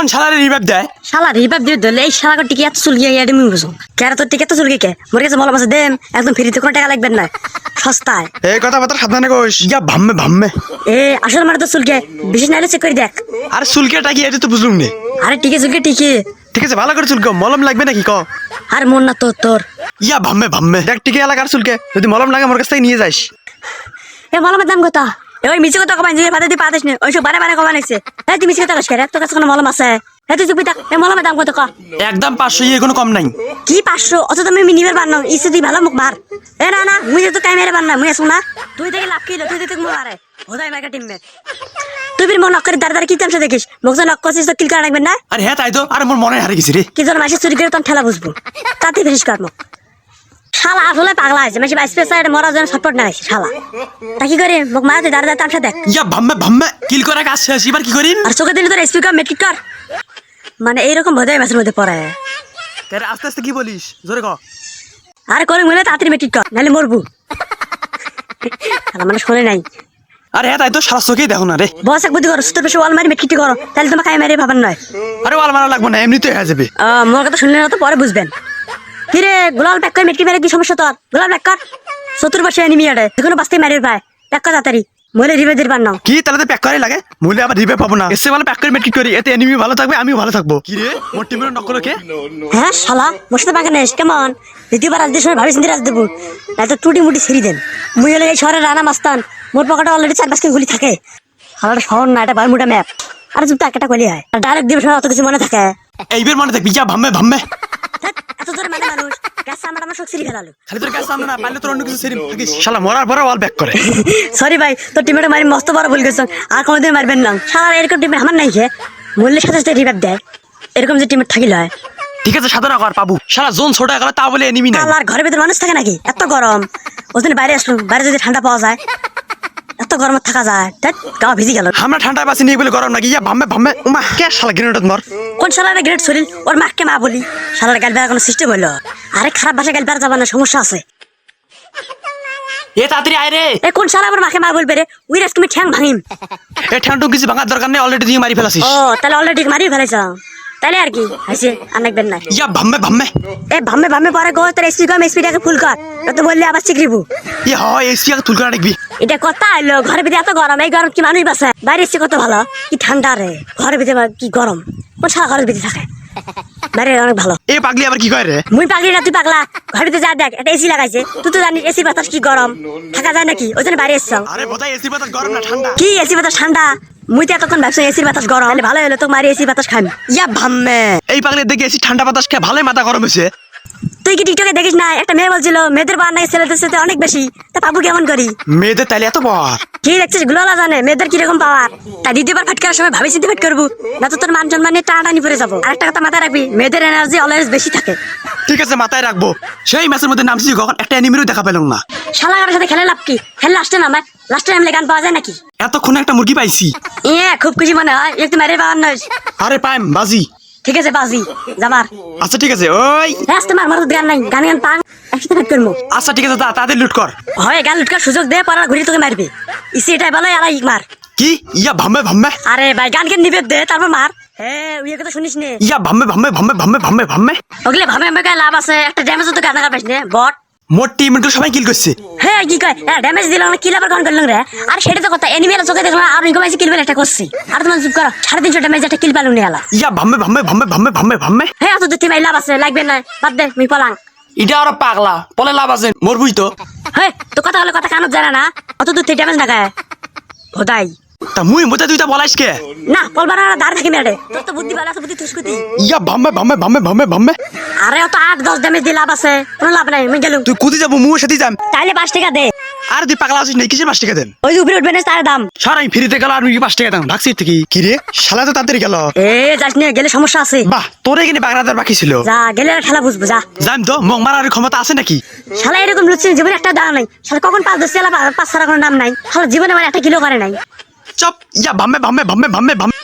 কোন শালারে রিভাইভ দেয়? শালা রিভাইভ দিয়ে ধরলে এই শালা টিকে এত চুলকি ইয়াডে মুই বুঝো কেন তোর টিকে তো চুলকি কে? মোর কাছে মলম আছে দেম একদম ফ্রিতে কোনো টাকা লাগবে না। সস্তায়। এই কথা বার্তা সাবধানে কইস। ইয়া ভাম্মে ভাম্মে। এ আসল মানে তো চুলকে বিশেষ নাইলে চেক করে দেখ। আরে চুলকেটা কি এটা তো বুঝলুম নে। আরে টিকে চুলকে টিকে। ঠিক আছে ভালো করে চুলকে মলম লাগবে নাকি ক? আর মন না তোর তোর। ইয়া ভাম্মে ভাম্মে। দেখ টিকে এলাকার চুলকে যদি মলম লাগে মোর কাছ থেকে নিয়ে যাইস এ মলমের দাম কত? এ ওই মিছে কথা কমাই যে পাতে দিয়ে পাতিস নে বারে বারে তুই মিছে কথা তোর কাছে কোনো মলম আছে? তুই চুপি থাক এ মলমের দাম কত ক? একদম পাঁচশো ইয়ে কোনো কম নাই। কি পাঁচশো? অত তুমি ইসে তুই ভালো মুখ মার এ না না মুই তো পার না মুই আসুন না। তুই দেখে লাভ কিলো তুই দেখে মুখ মারে হোদাই মাইকা টিমমেট তুই ফির মন দাঁড়া দাঁড়া কি তামসা দেখিস মুখ নক করছিস তো কিল করা না আরে হ্যাঁ তাই তো আরে মোর মনে হারে গেছি রে কি জন মাসে চুরি করে তখন ঠেলা বুঝব তাতে ফিরিস কর মুখ শালা আসলে পাগলা আছে মাসে বাইশ পেশা মরা যেন সাপোর্ট না আছে শালা। তা কি করে মুখ মারা তুই দাঁড়া দাঁড়া তামসা দেখ। ইয়া ভাম্মে ভাম্মে কিল করে কাজ শেষ এবার কি করিম? আর চোখে দিলে তোর স্পিকার মেট্রিক কর। মানে এইরকম বোধহয় মাসের মধ্যে পড়ে। তাহলে আস্তে আস্তে কি বলিস? জোরে ক। আর করে মনে তাড়াতাড়ি মেট্রিক কর নাহলে মরবু। শালা মানে শোনে নাই। আরে হ্যাঁ তাই তো সারা চোখেই দেখো না রে। বস এক বুদ্ধি করো সুতোর পেশে ওয়াল মারি মেট্রিক করো। তাহলে তোমাকে খাই মারি ভাবেন নয়। আরে ওয়াল মারা লাগবে না এমনিতে হয়ে যাবে। মোর কথা শুনলে না তো পরে বুঝবেন। কিরে গোলাল প্যাক করে মেট্রিক মেরে কি সমস্যা তোর? গোলাল কর। সত্তর বছর এনিমি আড়ে যেকোনো বাঁচতে মারির প্যাক কর তাড়াতাড়ি। মরে রিভে নাও কি তাহলে তো প্যাক করাই লাগে? আবার রিভে পাবো না। এসে ভালো প্যাক করে করি। এতে এনিমি ভালো থাকবে আমিও ভালো থাকব। কি রে মোর টিমের নকল কে? হ্যাঁ শালা মোর কেমন? দ্বিতীয়বার আজ সময় ভাবি চিন্তি রাজ দেবো না তো টুটি মুটি ছিঁড়ি দেন। মুই হলে এই শহরের রানা মাস্তান। মোট পকেটে অলরেডি চার পাঁচ গুলি থাকে। শালাটা শহর না এটা বারমুটা ম্যাপ আর চুপ একটা কলি হয়। ডাইরেক্ট দিবস অত কিছু মনে থাকে। এইবার মনে থাকবি ইয়া ভাম্মে ভাম্মে। এত জোরে মানে মানুষ গ্যাস আমার আমার শোক সিঁড়ি ফেলালো। খালি তোর কাছে সামনে না পারলে তোর অন্য কিছু সেরিম থাকিস। শালা মরার পরে ওয়াল ব্যাক করে। সরি ভাই তোর টিমেটা মারি মস্ত বড় ভুল গেছ আর কোনোদিন মারবেন না। সারা এরকম টিমে আমার নাই খেয়ে মূল্যের সাথে সাথে রিভাইভ দেয়। এরকম যে টিমের থাকিল হয়। ঠিক আছে সাধারণ কর পাবু। শালা জোন ছোট গেল তা বলে এনিমি নাই। আর ঘরের ভিতরে মানুষ থাকে নাকি? এত গরম। ওদিন বাইরে আসলো বাইরে যদি ঠান্ডা পাওয়া যায়। এত গরম থাকা যায়। গা ভিজি গেল। আমরা ঠান্ডা পাচ্ছি নিয়ে বলে গরম নাকি? ইয়া ভাম্মে ভাম্মে উমা কে শালা গ্রেনেড মর কোন সালারে গ্রেট শরীর? ওর মাকে মা বলি। সালার গাল বেড়ার কোনো সিস্টেম হইল? আরে খারাপ ভাষা গাল বেড়া যাবে না সমস্যা আছে। এ তাড়াতাড়ি আয় রে। এ কোন সালা আমার মাকে মা বলবে রে? তুমি ঠ্যাং ভাঙিম। এ ঠ্যাংটু কিছু ভাঙার দরকার নেই অলরেডি দিয়ে মারি ফেলাছিস। ও তাহলে অলরেডি মারি ফেলেছ তাহলে আর কি? হাসি আর দেখবেন না। ইয়া ভাম্মে ভাম্মে। এ ভামে ভামে পরে গো তোর এসপি কম এসপিটাকে ফুল কর। তো বললে আবার চিকরিবু ইয়া হয় এসি আগে তুল করে দেখবি। এটা কথা এলো ঘরের ভিতরে এত গরম এই গরম কি মানুষ বাসে বাইরে এসে কত ভালো? কি ঠান্ডা রে? ঘরের ভিতরে কি গরম? কোন সারা ঘরের ভিতরে থাকে? বাইরে অনেক ভালো। এ পাগলি আবার কি রে? মুই পাগলি না তুই পাগলা। ঘরের ভিতরে যা দেখ একটা এসি লাগাইছে। তুই তো জানিস এসি বাতাস কি গরম? থাকা যায় নাকি? ওই জন্য বাইরে এসছ। আরে বোধহয় এসি বাতাস গরম না ঠান্ডা। কি এসি বাতাস ঠান্ডা? মুই তো এতক্ষণ ভাবছি এসির বাতাস গরম। ভালো হলো তো মারি এসি বাতাস খান ইয়া ভাম্মে এই পাগলি দেখে এসি ঠান্ডা বাতাস খেয়ে ভালোই মাথা গরম হয়েছে। তুই কি টিকটকে দেখিস না একটা মেয়ে বলছিল মেয়েদের বার নাকি ছেলেদের সাথে অনেক বেশি। তা পাবো কেমন করি? মেয়েদের তাইলে এত বর? কি দেখছিস গুলোলা জানে মেয়েদের কীরকম পাওয়ার? তাই দ্বিতীয়বার ফাট করার সময় ভাবি চিন্তা ফাট করব। না তো তোর মান সম্মান টানাটানি পড়ে যাব। আর একটা কথা মাথায় রাখবি মেয়েদের এনার্জি অলওয়েজ বেশি থাকে। ঠিক আছে মাথায় রাখব। সেই ম্যাচের মধ্যে নামছি কখন একটা এনিমিরও দেখা পেলাম না। শালাগারের সাথে খেলে লাভ কি? খেলে লাস্টে নামায় লাস্টে নামলে গান পাওয়া যায় নাকি? এতক্ষণ একটা মুরগি পাইছি। ইয়ে খুব খুশি মনে হয়। একটু মেরে পাওয়ার নয়। আরে পাইম বাজি। ঠিক আছে বাজি জামার। আচ্ছা ঠিক আছে ওই। রাস্তা মার মারত গান নাই গান গান পাং একসাথে ফাট করব আচ্ছা ঠিক আছে তাদের লুট কর। হয় গান লুটকার সুযোগ দে পারা ঘুরি তোকে মারবি। ইসি এটাই বলে আলাই মার। কি? ইয়া ভাম্মে ভাম্মে? আরে ভাই গান গানকে নিবে দে তারপর মার। হ্যাঁ ওই কথা শুনিস নে। ইয়া ভাম্মে ভাম্মে ভাম্মে ভাম্মে ভাম্মে ভাম্মে। ওগুলো গায়ে লাভ আছে একটা ড্যামেজ তো গান পাইস নে বট। টিম একটু সবাই কিল করছে। হ্যাঁ কি কয়? হ্যাঁ ড্যামেজ দিলাম না কিল আবার করলাম রে? আর সেটা তো কথা এনিমেল চোখে দেখলাম আর ইনকাম আছে কিল বেল একটা করছি। আর তোমার চুপ করো সাড়ে তিনশো ড্যামেজ একটা কিল পালু নিয়ে আলা ইয়া ভাম্মে ভাম্মে ভাম্মে ভাম্মে ভাম্মে ভাম্মে। হ্যাঁ অত দুটি ভাই লাভ আছে লাগবে না বাদ দে আমি পলাং। এটা আরও পাগলা পলে লাভ আছে মরবুই তো। হ্যাঁ তো কথা হলে কথা কানত জানা না অত দূর থেকে ড্যামেজ না গায়ে তা মুই মতে তুই তা বলাইস কে? না পলবার না দাঁড় থাকি মেরে তোর তো বুদ্ধি ভালো আছে বুদ্ধি তুসকুতি ইয়া ভাম্মে ভাম্মে ভাম্মে ভাম্মে ভাম্মে আরে অত আট দশ ড্যামেজ দিয়ে লাভ আছে। কোনো লাভ নাই আমি গেলুম। তুই কুদি যাব মুও সাথে যাম। তাইলে পাঁচ টাকা দে। আর তুই পাগলা আছিস নাই কিসের পাঁচ টাকা দেন? ওই উপরে উঠবে না তার দাম। সার আমি ফ্রিতে গেল আর পাঁচ টাকা দাম? ঢাকছি থেকে। কি রে? শালা তো তাড়াতাড়ি গেল। এ যাস নিয়ে গেলে সমস্যা আছে। বাহ তোর এখানে বাগড়াদার বাকি ছিল। যা গেলে খেলা বুঝব যা। জান তো মগ মারার ক্ষমতা আছে নাকি? শালা এরকম লুচি জীবনে একটা দাম নাই। শালা কখন পাঁচ দশ চালা পাঁচ সারা কোনো নাম নাই। শালা জীবনে মানে একটা কিলো করে নাই। চপ ইয়া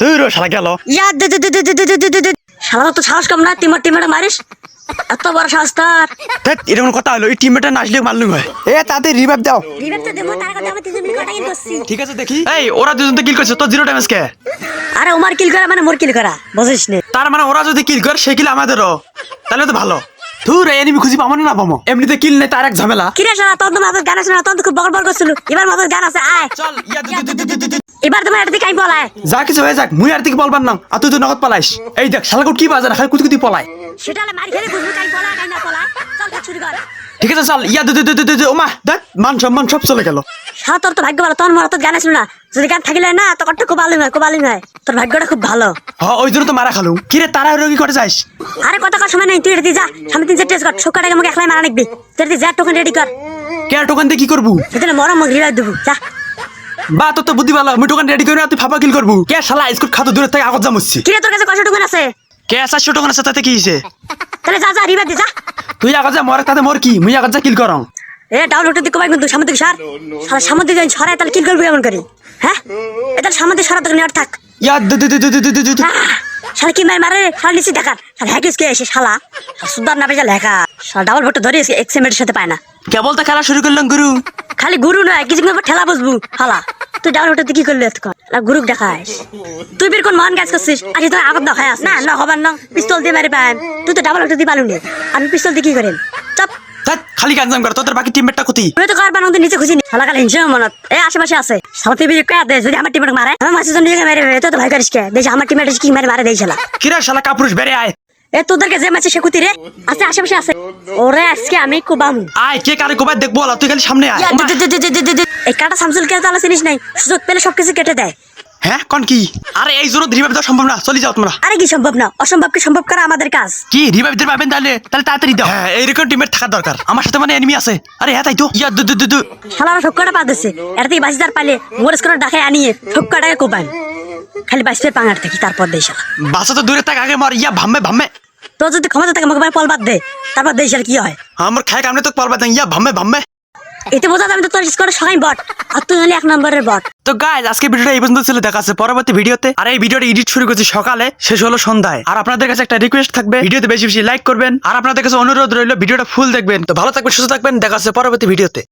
এই রে শালা গেল ইয়া দে দে দে দে দে দে দে দে। শালা তো সাহস কম না টিমার মারিস এত বড় সাহস তোর কোনো কথা হলো এই টিমমেটটা না আসলে মারলুম হয় এ তাতে রিভাইভ দাও রিভেট তো দেবো তার কথা আমি কটা কিল করছি ঠিক আছে দেখি এই ওরা দুজন তো কিল করছে তো জিরো ড্যামেজ কে আরে ওমার কিল করা মানে মোর কিল করা বুঝিস নে তার মানে ওরা যদি কিল করে সেই কিল আমাদেরও তাহলে তো ভালো ধুর এনিমি খুঁজি পাবো না না পাবো এমনিতে কিল নেই তার এক ঝামেলা কিরে শালা তোর তো মাথার গান আছে না তো খুব বগল করছিল এবার মাথার গান আছে আয় চল ইয়া দু- দু- দু- দু- দু- দু- এবার তোমার দিকে আমি বলায় যা কিছু হয়ে যাক মুই আর দিকে বলবার না আর তুই তো নগদ পালাইস। এই দেখ শালাকুট কি বাজার খালি পলায়। সেটা মারি খেলে বুঝব কাই বলা কাই না বলা চল শুরু কর। ঠিক আছে চল। ইয়া দু দু- দু- দু- ওমা দেখ মান সম্মান সব চলে গেল। শালা তোর তো ভাগ্য ভালো তোর মাথার গান আছে না। যদি গান থাকিলে না তো কত খুব ভালো হয় খুব ভালো হয়। তোর ভাগ্যটা খুব ভালো। হ ওই জন্য তো মারা খালু। কিরে তারা রোগী করে যাইস? আরে কত কত সময় নাই তুই রেডি যা। সামনে তিন চারটে কর শোকাটাকে আমাকে একলাই মারা নিবি তুই রেডি যা টোকেন রেডি কর। কে টোকান দিয়ে কি করবু? সেদিন মরম রিলাইভ দেবো। যা। বা তো বুদ্ধি ভালো আমি দোকান রেডি না তুই ফাপা কিল করব। কে শালা স্কুল খাতো দূরে থেকে আগত জামুচ্ছি তোর কাছে আছে? কে আছে তাতে কি হয়েছে তাহলে যা যা রিবা দে যা। তুই আগত যা মরে তাতে মর কি? মুই আগত যা কিল করং। এ কিন্তু সার। ছড়ায় তাহলে কিল করবি এমন হ্যাঁ? এটা থাক ইয়া দু দু শালা কি মাই মারে? শালা নিচে দেখার শালা হ্যাকিস কে এসে শালা। সুদার না বেজা লেখা। শালা ডাবল ভোট ধরে এক্সএমের সাথে পায় না। কেবল তো খেলা শুরু করলাম গুরু। খালি গুরু নয় কিছু ঠেলা বসবু শালা। তুই ডাউন ভোটে কি করলি এতক্ষণ? না গুরুক দেখাস। তুই বের কোন মহান কাজ করছিস? আর তুই আগত দেখায় আস। না না হবার না। পিস্তল দিয়ে মারি পায় তুই তো ডাবল ভোটে দিয়ে পালু নি আমি পিস্তল দিয়ে কি করেন চাপ। খালি গাঞ্জাম করে। তোদের বাকি টিমমেটটা ক্ষতি। তুমি তো কারবার আমাদের নিচে খুঁজিনি শালা খালি হিংসা মনত এই আশেপাশে আছে। সাথে বিজে কে দে যদি আমার টিমেট মারে। আমার মাসে জন্য মেরে তো তো ভয় করিস কে? দেখি আমার টিমেট কি মারে মারে দেই শালা। কিরে শালা কাপুরুষ বেড়ে আয়। এ তোদেরকে যে মাছে সে কুতি রে? আছে আশেপাশে আছে। ওরে আজকে আমি কুবামু। আয় কে কারে কোবাই দেখব আলা, তুই খালি সামনে আয়। এই কাটা শামসুল কে তাহলে চিনিস নাই। সুযোগ পেলে সবকিছু কেটে দেয়। হ্যাঁ কোন কি? আরে এই জন্য রিভাইভ দেওয়া সম্ভব না চলে যাও তোমরা। আরে কি সম্ভব না? অসম্ভবকে সম্ভব করা আমাদের কাজ। কি রিভাইভ দিতে পারবেন তাহলে? তাহলে তাড়াতাড়ি দাও। হ্যাঁ এইরকম টিমের থাকা দরকার। আমার সাথে মানে এনিমি আছে। আরে হ্যাঁ তাই তো। ইয়া দু দু দু দু। শালারা সবকটা পা দিচ্ছে এটা থেকে বাসিদার পালে মোরেস করে ডাকে আনিয়ে খালি বাঁচতে পাঙার থেকে তারপর দেই শালা। বাসা তো দূরে থাক আগে মার। ইয়া ভাম্মে ভাম্মে। তোর যদি ক্ষমতা থাকে আমাকে পল বাদ দে। তারপর দেই শালা কি হয়? আমার খায় কামনে তো পারবা ইয়া ভাম্মে ভাম্মে। এতে বোঝা যাবে তো তোর স্কোর সবাই বট আর তুই হলি এক নম্বরের বট। তো গাইজ আজকে ভিডিওটা এই পর্যন্ত ছিল। দেখা আছে পরবর্তী ভিডিওতে। আর এই ভিডিওটা এডিট শুরু করছি সকালে। শেষ হলো সন্ধ্যায়। আর আপনাদের কাছে একটা রিকোয়েস্ট থাকবে। ভিডিওতে বেশি বেশি লাইক করবেন। আর আপনাদের কাছে অনুরোধ রইল ভিডিওটা ফুল দেখবেন। তো ভালো থাকবেন সুস্থ থাকবেন। দেখা আছে পরবর্তী ভিডিওতে।